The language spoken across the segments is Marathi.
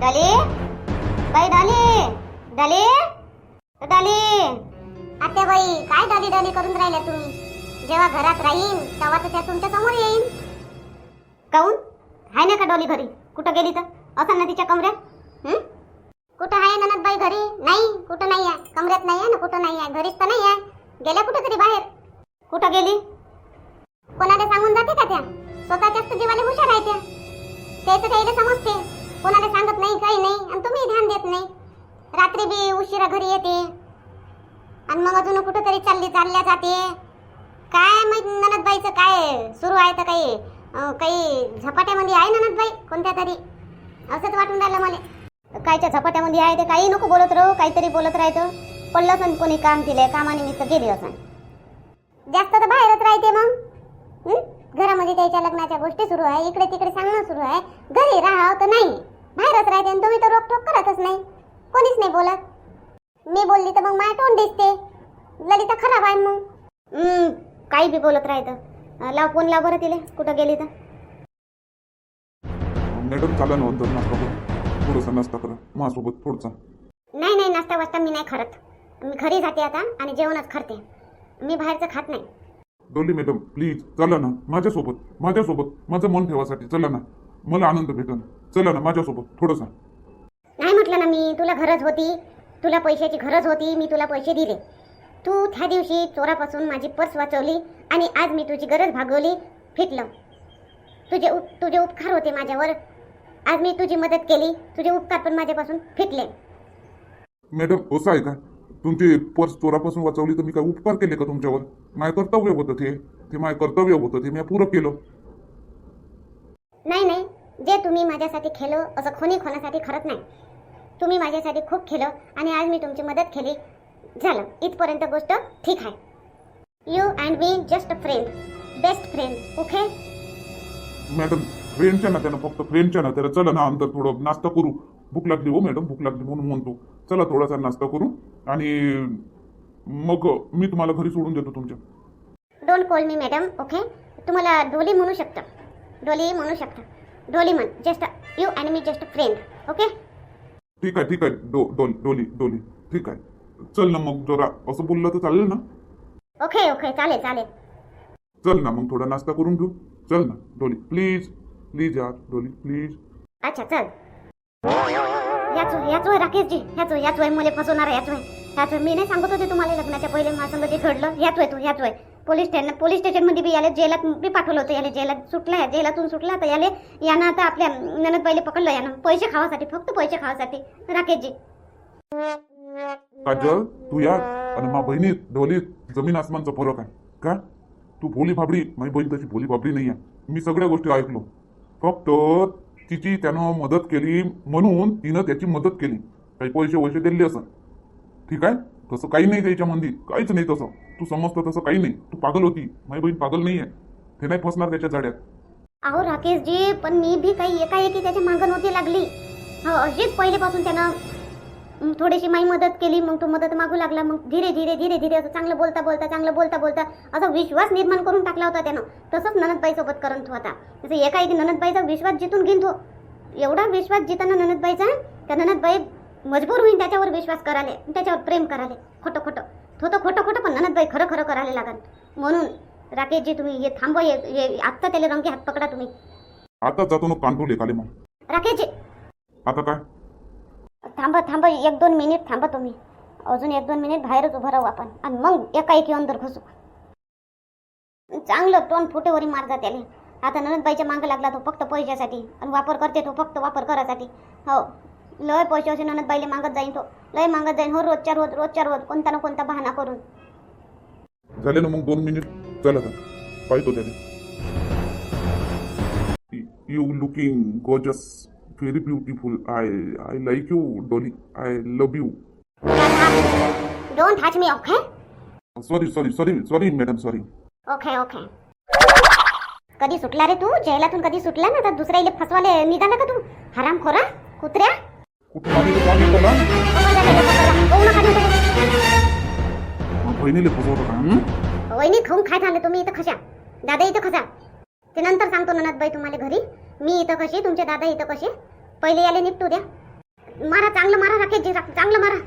डाली? बाई डाली? डाली? डाली? आत्या बाई काय डाली डाली करून राहिल्या तुम्ही? जेव्हा घरात राहीन तेव्हा तर त्या तुमच्यासमोर येईन. काऊन? आहे ना का डॉली घरी? कुठं गेली तर? असं ना तिच्या कमऱ्यात? हं? कुठं आहे ननद बाई घरी? नाही कुठं नाही आहे. कमऱ्यात नाही आहे ना कुठं नाही आहे? घरीच तर नाही आहे. गेल्या कुठं तरी बाहेर. कुठं गेली? कोणाला सांगून जाते का त्या? स्वतःच्याच तर जीवाला हुशार आहे त्या. त्याचं त्याला समजते. कोणाला सांगत नाही काही नाही आणि तुम्ही ध्यान देत नाही. रात्री बी उशिरा घरी येते. आणि मग अजून कुठंतरी चालली चालल्या जाते. काय माहीत ननदबाईचं काय सुरू आहे तर काही काही झपाट्यामध्ये आहे ननदबाई? कोणत्या तरी? असंच वाटून राहिलं मला. कायच्या झपाट्यामध्ये आहे ते काही नको बोलत राहू काहीतरी बोलत राहतो पडलं असं कोणी काम दिलंय कामानिमित्त गेली असं जास्त तर बाहेरच राहते मग. घरामध्ये त्याच्या लग्नाच्या गोष्टी सुरू आहे इकडे तिकडे सांगणं सुरू आहे. घरी राहावं तर नाही. बाहेरच राहते आणि तुम्ही तर रोकटोक करतच नाही. कोणीच नाही बोलत. मी बोलली तर मग माझ्या तोंड दिसते. ललिता खराब आहे मग. हं, काही बी बोलत राहतं लाव फोन लाव बरं तिले. कुठं गेली तर. मॅडम चाला ना नाश्ता करू. थोडंसं नाश्ता करा. माझ्यासोबत थोडंसा नाही नाही नाश्ता वाजता मी नाही खरत मी घरी जाते आता आणि जेवणच करते. मी बाहेरचं खात नाही. डोली मॅडम प्लीज चला ना. माझ्यासोबत माझ्यासोबत. माझं मन ठेवासाठी चला ना. मला आनंद भेटन चला ना माझ्यासोबत थोडंसं नाही म्हटलं ना मी तुला गरज होती तुला पैशाची गरज होती मी तुला पैसे दिले. तू त्या दिवशी चोरापासून माझी पर्स वाचवली आणि आज मी तुझी गरज भागवली फिटलं. तुझे उप तुझे उपकार होते माझ्यावर. आज मी तुझी मदत केली तुझे उपकार पण माझ्यापासून फिटले. मॅडम असं आहे का? तुमची पर्स चोरापासून वाचवली तर मी काय उपकार केले का तुमच्यावर? माझं कर्तव्य होतं ते. ते माझं कर्तव्य होतं ते मी पूर्ण केलं. नाही नाही. जे तुम्ही माझ्यासाठी केलं असं कोणी कोणासाठी खरंच नाही. तुम्ही माझ्यासाठी खूप केलं आणि आज मी तुमची मदत केली. झालं. इथपर्यंत गोष्ट ठीक आहे. You and me just friend best friend okay madam फ्रेंडच्या नात्यानं फक्त फ्रेंडच्या नात्यानं चला ना अंतर थोडं नाश्ता करू. भूक लागली हो मॅडम भूक लागली म्हणून म्हणतो. चला थोडासा नाश्ता करू आणि मग मी तुम्हाला घरी सोडून देतो तुमच्या. Don't call me madam okay तुम्हाला डोली म्हणू शकता. डोली म्हणू शकता. डोली म्हण just you and me just friend okay ठीक आहे ठीक आहे. डो डोली डोली डोली. ठीक आहे. चल ना मग जरा. असं बोललं तर चालेल ना? ओके ओके चालेल चालेल. चल ना मग थोडा नाश्ता करून घेऊ. चल ना डोली. प्लीज प्लीज यार डोली प्लीज अच्छा चल. याच याच वय राकेशजी. ह्याच याच वय मुले फसवणार याच वय. ह्याच मी नाही सांगत होते तुम्हाला लग्नाच्या पहिले संग जे घडलं. ह्याच वय तो ह्याच वय. पोलीस स्टेशन पोलीस स्टेशनमध्ये बी याला जेलात बी पाठवलं होतं याला जेलात सुटला जेलातून सुटला तर याले यानं आता आपल्या पहिले पकडलं यानं पैसे खावासाठी फक्त पैसे खावासाठी. राकेशजी. काजल तू यार आणि मा बहिणीत ढोलीत जमीन आसमानचा फरक आहे. का? तू भोली भाबडी माझी बहीण तशी भोली भाबडी नाही आहे मी सगळ्या गोष्टी ऐकलो. फक्त तिची त्यानं मदत केली म्हणून तिनं त्याची मदत केली. काही पैसे वैसे दिले असं ठीक आहे? तसं काही नाही त्याच्या मंदी. काहीच नाही तसं. तू समजतं तसं काही नाही. तू पागल होती. माझी बहीण पागल नाही आहे ते नाही फसणार त्याच्या जाड्यात. अहो राकेशजी पण मी बी काही एकाएकी त्याच्या मागं नव्हती लागली. हो अशीच पहिलेपासून त्यानं थोडीशी माई मदत केली. मग तो मदत मागू लागला. मग धीरे धीरे धीरे धीरे असं चांगलं बोलता बोलता चांगलं बोलता बोलता असा विश्वास निर्माण करून टाकला होता त्यानं. तसंच ननदबाईसोबत करत होता. जसं एकाएकी ननदबाईचा विश्वास जितून घेईन तो एवढा विश्वास जिताना ननदबाईचा त्या ननदबाई मजबूर होईन त्याच्यावर विश्वास कराले त्याच्यावर प्रेम कराले खोटं खोटं. होतं खोटं खोटं पण ननदबाई खरं खरं करायला लागल. म्हणून राकेशजी तुम्ही हे थांबवा हे आत्ता त्याला रंगे हात पकडा तुम्ही. आता जातो ना कांटोले खाली मग. राकेशजी. आता काय? थांबा थांबा एक दोन मिनिट थांबा तुम्ही. अजून एक दोन मिनिट बाहेरच उभं राहू आपण. आणि मग एकाएकी अंदर घुसू. चांगलं टोन फुटेवरी मारजा त्याने आता ननदबाईच्या मागं लागला तो फक्त पैशासाठी. आणि वापर करते तो फक्त वापर करासाठी हो लय पैसे असे ननदबाईले मागत जाईन तो. लय मागत जाईन हो रोजच्या रोज रोजच्या रोज कोणता ना कोणता बहाणा करून. झाले ना मग दोन मिनिट चल आता पाहतो त्याने. You looking gorgeous very beautiful I I like you Dolly I love you don't touch me okay sorry sorry sorry sorry madam sorry okay okay कधी सुटला रे तू? जेलातून कधी सुटला ना? तर दुसऱ्या इले फसवाले निघाला का तू? हराम खोरा कुत्र्या? कुठून मागे तर ना. पकडला फसवतो का वहिनी खाऊन खाय झालं तुम्ही इथं खशा. दादा इथं खसा. ते नंतर सांगतो ननदबाई तुम्हाला घरी. मी इथं कशी तुमचे दादा इथं कसे. पहिले याले निपटू द्या. मारा चांगलं मारा राखे रा- चांगलं मारा.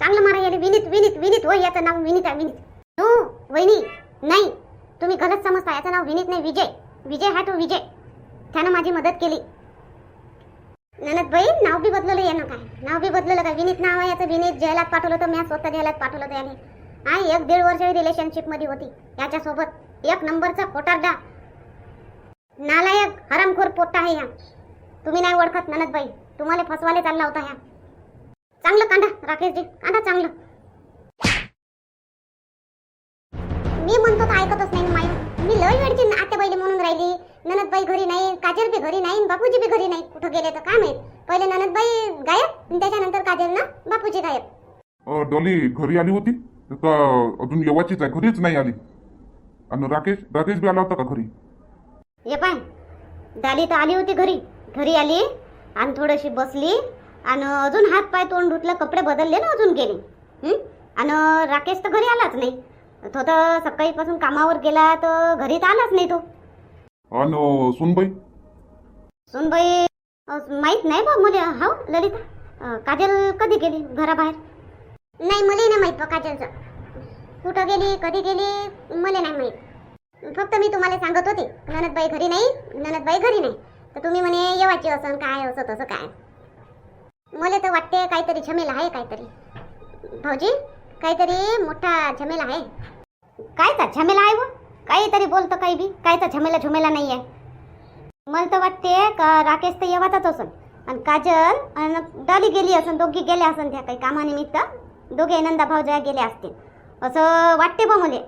चांगलं मारा याने विनीत विनीत विनीत. होय याचं नाव विनीत आहे विनीत. हो वहिनी नाही. तुम्ही गलत समजता. याचं नाव विनीत नाही विजय. विजय हा तो विजय. त्यानं माझी मदत केली. ननद बहीण नाव बी बदललं येणं काय? नाव बी बदललं काय विनीत नाव आहे याचं. विनीत जयलात पाठवलं तर मी स्वतः जयलात पाठवलं त्याने हा एक दीड वर्ष रिलेशनशिपमध्ये होती. याच्यासोबत एक नंबरचा कोटारडा नालायक हरामखोर पोट्टा आहे ह्या. तुम्ही नाही ओळखत ननद बाई. तुम्हाला फसवाले चालला होता ह्या. चांगलं कांदा राकेशजी. कांदा चांगलं. मी म्हणतो तर ऐकतच नाही माय मी लय वेळची आत्या बैली म्हणून राहिली. ननदबाई घरी नाही काजल बी घरी नाही बापूजी बी घरी नाही. कुठं गेले तर काय माहीत? पहिले ननदबाई गायब आणि त्याच्यानंतर काजल ना बापूजी गायब. डॉली घरी आली होती? का अजून येवाचीच आहे घरीच नाही आली. आणि राकेश राकेश बी आला होता का घरी? ये पाय. डाली तर आली होती घरी. घरी आली आणि थोडीशी बसली आणि अजून हात पाय तोंड धुतलं कपडे बदलले ना अजून गेली? आणि राकेश तर घरी आलाच नाही. तो तर सकाळीपासून कामावर गेला तर घरी तर आलाच नाही तो. आणि सुनबाई? सुनबाई अ, माहीत नाही बा मुले हो ललिता. अ, काजल कधी गेली घराबाहेर? नाही मला नाही माहीत बा काजलचं. कुठं गेली कधी गेली मला नाही माहीत. फक्त मी तुम्हाला सांगत होते ननदबाई घरी नाही ननदबाई घरी नाही. तर तुम्ही म्हणे येवाची असं काय असं तसं काय? मला तर वाटते काहीतरी झमेला आहे काहीतरी. भाऊजी काहीतरी मोठा झमेला आहे. कायचा झमेला आहे व? काहीतरी बोलतं काही बी. कायचा झमेला झुमेला नाही आहे. मला तर वाटते का राकेश तर येवाचाच असन. आणि काजल आणि डाली गेली असन दोघी गेल्या असन त्या काही कामानिमित्त. दोघे नंदा भाऊजया गेल्या असतील. असं वाटते बा मुले.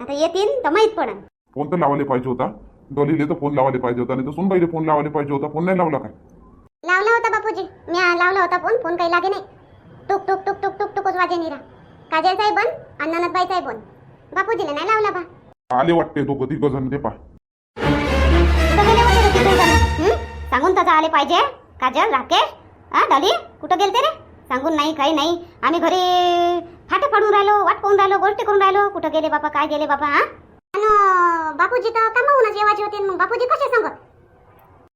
आता येतील तर माहीत पडन. फोन तर लावायला पाहिजे होता. डॉलीले तर फोन लावायला पाहिजे होता. नाही तर सुनबाईले फोन लावायला पाहिजे होता. फोन नाही लावला काय? लावला होता बापूजी. मी लावला होता फोन. फोन काही लागे नाही. टुक टुक टुक टुक टुक टुकच वाजे निरा. काजलचाही बंद आणि ननदबाईचाही बंद. बापूजीने नाही लावला बा. आले वाटते तो कधी गजन ते पा कुठं गेले होते रे तिथे जण? हं? सांगून त्याचा आले पाहिजे. काजल राकेश हा डाली कुठं गेलते रे? सांगून नाही काही नाही. आम्ही घरी फाटे पडून राहिलो वाट पाहून राहिलो गोष्टी करून राहिलो. कुठं गेले बापा काय गेले बापा हा? आणि बापूजी तर कामावूनच येवाचे होते मग बापूजी कसे सांगत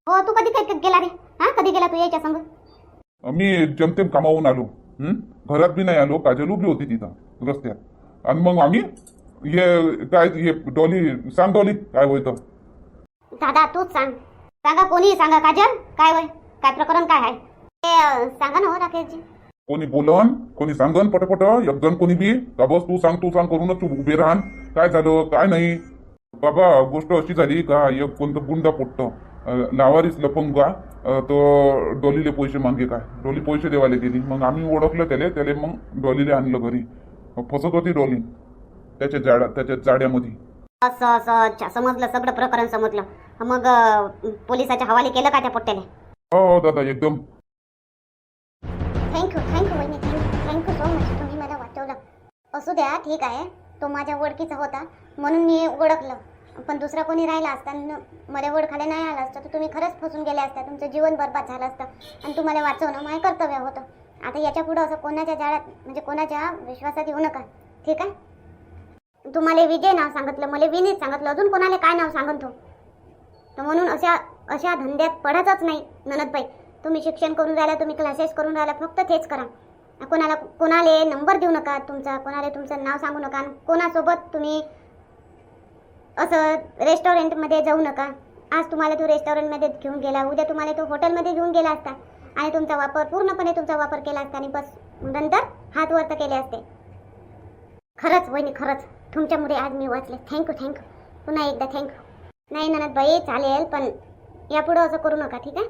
हो तू कधी काय गेला रे? हा? कधी गेला तू यायच्या संग? मी जमतेम कामावून आलो. हं? घरात बी नाही आलो. काजल उभी होती तिथं रस्त्यात. आणि मग आम्ही हे काय हे डॉली सांग डॉली काय होतं दादा तूच सांग. सांगा कोणी सांगा. काजल काय वय काय प्रकरण काय आहे? ते अं, सांगा ना हो राकेशजी. कोणी बोलन कोणी सांगन पटपट एक जण कोणी बी. का बस तू सांग तू सांग करूनच तू उभे राहन. काय झालं काय नाही. बाबा गोष्ट अशी झाली का एक कोणतं गुंडा पोटतं लावारीच लपंगा अं, तो डोलीले पैसे मागे काय? डोली पैसे देवाले गेली मग आम्ही ओळखलं त्याले त्याले मग डोलीले आणलं घरी. फसत होती डोली. त्याच्या जाड्या त्याच्या जाड्यामध्ये. असं असं अच्छा. समजलं सगळं प्रकरण समजलं. मग अं, पोलिसाच्या हवाले केलं का त्या पोट्ट्याने? हो हो दादा एकदम. थँक्यू थँक्यू वहिनी thank you thank you so much तुम्ही मला वाचवलं. असू द्या ठीक आहे. तो माझ्या ओळखीचा होता. म्हणून मी ओळखलं. पण दुसरा कोणी राहिला असता न मला ओळखायला नाही आला असतं तर तुम्ही खरंच फसून गेले असता. तुमचं जीवन बरबाद झालं असतं. आणि तुम्हाला वाचवणं माझं कर्तव्य होतं. आता याच्या पुढं असं कोणाच्या जाळ्यात म्हणजे कोणाच्या विश्वासात येऊ नका. ठीक आहे? तुम्हाला विजय नाव सांगितलं मला विनीत सांगितलं अजून कोणाला काय नाव सांगन तो तर म्हणून अशा अशा धंद्यात पडायचंच नाही ननदबाई. तुम्ही शिक्षण करून राहिला तुम्ही क्लासेस करून राहिला फक्त तेच करा. कोणाला कोणाला नंबर देऊ नका तुमचा कोणाला तुमचं नाव सांगू नका आणि कोणासोबत तुम्ही असं रेस्टॉरंटमध्ये जाऊ नका. आज तुम्हाला तो रेस्टॉरंटमध्ये घेऊन गेला उद्या तुम्हाला तो हॉटेलमध्ये घेऊन गेला असता. आणि तुमचा वापर पूर्णपणे तुमचा वापर केला असता आणि बस नंतर हात वर्त केले असते. खरंच वहिनी खरंच. तुमच्यामुळे आज मी वाचले. थँक्यू थँक्यू पुन्हा एकदा थँक्यू नाही ननद बाई चालेल पण यापुढं असं करू नका ठीक आहे?